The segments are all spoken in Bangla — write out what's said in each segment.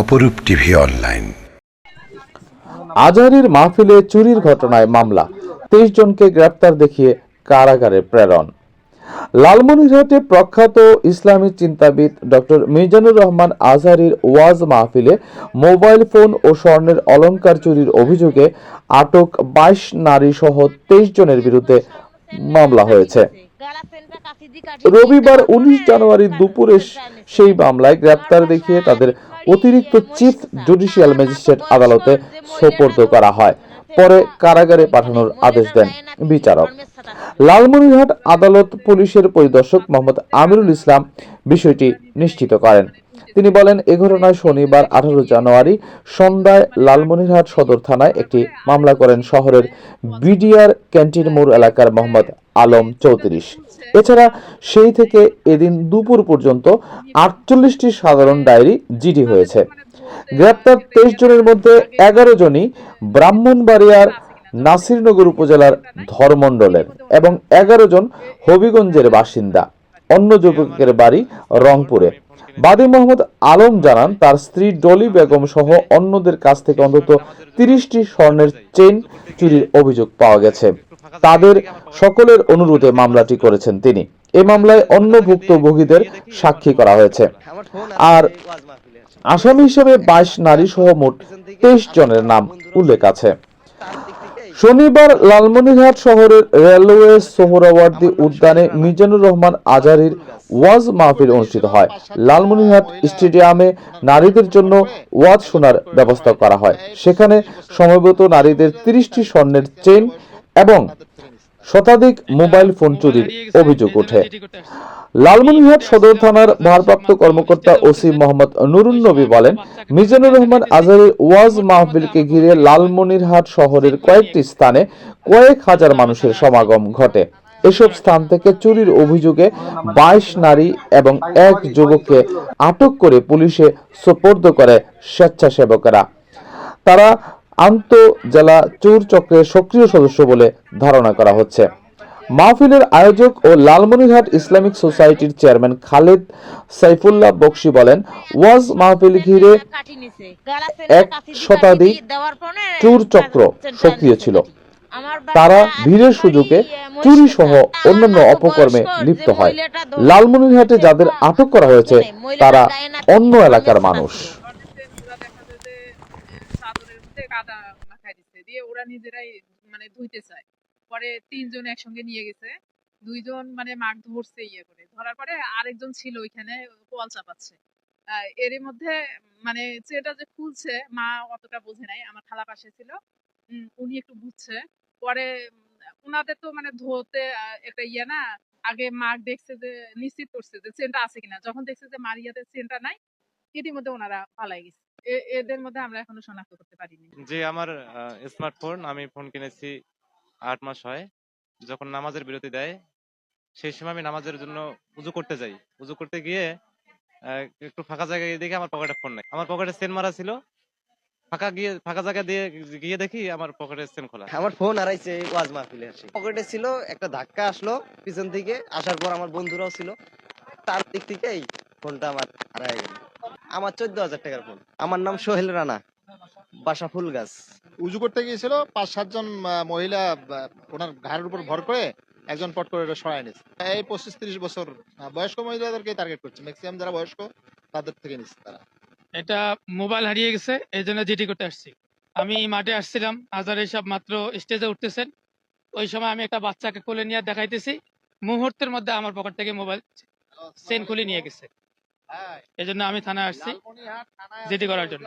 অপরূপ টিভি অনলাইন। আজহারের মাহফিলে চুরির ঘটনায় মামলা। তেইশ জনকে গ্রেপ্তার দেখিয়ে কারাগারে প্রেরণ। লালমনিরহাটে প্রখ্যাত ইসলামী চিন্তাবিদ ডক্টর মিজানুর রহমান আজহারির ওয়াজ মাহফিলে মোবাইল ফোন ও স্বর্ণের অলংকার চুরির অভিযোগে আটক বাইশ নারী সহ তেইশ জনের বিরুদ্ধে মামলা হয়েছে। রবিবার উনিশ জানুয়ারি দুপুরে সেই মামলায় গ্রেপ্তার দেখিয়ে তাদের অতিরিক্ত চিফ জুডিশিয়াল ম্যাজিস্ট্রেট আদালতে সোপর্দ করা হয়। পরে কারাগারে পাঠানোর আদেশ দেন বিচারক। লালমনিরহাট আদালত পুলিশের পরিদর্শক মোহাম্মদ আমিরুল ইসলাম বিষয়টি নিশ্চিত করেন। তিনি বলেন, এ ঘটনায় শনিবার আঠারো জানুয়ারি সন্ধ্যায় লালমনিরহাট সদর থানায় একটি মামলা করেন শহরের বিডিআর ক্যান্টিন মোড় এলাকার মোহাম্মদ আলম চৌত্রিশ। এছাড়া সেই থেকে এদিন দুপুর পর্যন্ত আটচল্লিশটি সাধারণ ডায়েরি জিডি হয়েছে। গ্রেপ্তার তেইশ জনের মধ্যে এগারো জনই ব্রাহ্মণবাড়িয়ার নাসিরনগর উপজেলার ধর্মণ্ডলের এবং এগারো জন হবিগঞ্জের বাসিন্দা। অন্য যুবকের বাড়ি রংপুরে। বাদী মোহাম্মদ আলম জানান, তার স্ত্রী ডলি বেগম সহ অন্যদের কাছ থেকে অন্তত তিরিশটি স্বর্ণের চেইন চুরির অভিযোগ পাওয়া গেছে। তাদের সকলের অনুরোধে মামলাটি করেছেন তিনি। এই মামলায় অন্য ভুক্তভোগীদের সাক্ষী করা হয়েছে। আর আসামি হিসেবে বাইশ নারী সহ মোট তেইশ জনের নাম উল্লেখ আছে। শনিবার লালমনিরহাট শহরের রেলওয়ে সোহরাওয়ার্দী উদ্যানে মিজানুর রহমান আজারির ওয়াজ মাহফিল অনুষ্ঠিত হয়। লালমনিরহাট স্টেডিয়ামে নারীদের জন্য ওয়াজ শোনার ব্যবস্থা করা হয়। সেখানে সমবেত নারীদের তিরিশটি স্বর্ণের চেইন এবং শতাধিক মোবাইল ফোন চুরির অভিযোগ ওঠে। লালমনিরহাট সদর থানার ভারপ্রাপ্ত কর্মকর্তা ওসি মোহাম্মদ নুরুন নবী বলেন, মিজানুর রহমান আজহারের ওয়াজ মাহফিলকে ঘিরে লালমনিরহাট শহরের কয়েকটি স্থানে কয়েক হাজার মানুষের সমাগম ঘটে। এসব স্থান থেকে চুরির অভিযোগে বাইশ নারী এবং এক যুবককে আটক করে পুলিশে সোপর্দ করে স্বেচ্ছাসেবকেরা। তারা আন্ত জেলা চোর চক্রের সক্রিয় সদস্য বলে ধারণা করা হচ্ছে। মাহফিলের আয়োজক ও লালমনিরহাট ইসলামিক সোসাইটির চেয়ারম্যান খালেদ সাইফুল্লাহ বক্সি বলেন ওয়াজ মাহফিল ঘিরে এক শতাধিক চোর চক্র সক্রিয় ছিল। তারা ভিড়ের সুযোগে চুরি সহ অন্যান্য অপকর্মে লিপ্ত হয়। লালমনিরহাটে যাদের আটক করা হয়েছে তারা অন্য এলাকার মানুষ। দিয়ে ওরা নিজেরাই মানে ধুইতে চায় পরে তিনজন একসঙ্গে নিয়ে গেছে। দুইজন মানে মাছ ধরছে ইয়ে করে ধরার পরে আরেকজন ছিল ওইখানে কল চাপাচ্ছে এরই মধ্যে মানে চেটা যে খুলছে মা অতটা বোঝে নাই আমার খালা পাশে ছিল। উনি একটু বুঝছে পরে উম, উনাদের তো মানে আহ, একটা ইয়ে না আগে মা দেখছে যে নিশ্চিত করছে যে চেনটা আছে কিনা। যখন দেখছে যে মারিয়াতে চেনটা নাই ইতিমধ্যে ওনারা পালাই গেছে। এদের মধ্যে আমরা এখনও শনাক্ত করতে পারিনি। জি আমার স্মার্টফোন আমি ফোন কিনেছি আট মাস হয়। যখন নামাজের বিরতি দেয় সেই সময় আমি নামাজের জন্য উজু করতে যাই। উজু করতে গিয়ে একটু ফাঁকা জায়গায় গিয়ে দেখি আমার পকেটে ফোন নাই। আমার পকেটে সেন মারা ছিল। ফাঁকা গিয়ে ফাঁকা জায়গা দিয়ে গিয়ে দেখি আমার পকেটে খোলা আমার ফোন হারাইছে ওয়াজ মাহফিলে পকেটে ছিল একটা ধাক্কা আসলো পিছন থেকে আসার পর আমার বন্ধুরাও ছিল। তার দিক থেকে এই ফোনটা আমার হারাই গেল। আমার চোদ্দ হাজার টাকার ফোন আমার নাম সোহেল রানা বাসা ফুল গাছ উজু করতে গিয়েছিল পাঁচ সাতজন আহ, মহিলা আহ, ওনার ঘাড়ের উপর ভর করে একজন পট করে এটা নিচ্ছে এই পঁচিশ তিরিশ বছর আহ, বয়স্ক মহিলাদেরকে টার্গেট করছে। ম্যাক্সিমাম যারা বয়স্ক তাদের থেকে নিচ্ছে তারা। এটা মোবাইল হারিয়ে গেছে এই জন্য জিডি করতে আসছি। আমি মাঠে আসছিলাম আজার সব মাত্র স্টেজে উঠতেছেন। ওই সময় আমি একটা বাচ্চাকে কোলে নিয়ে দেখাইতেছি। মুহূর্তের মধ্যে আমার পকেট থেকে মোবাইল চেন খুলে নিয়ে গেছে। এই জন্য আমি থানায় আসছি, জিডি করার জন্য।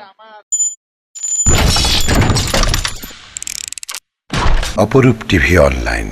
অপরূপ টিভি অনলাইন।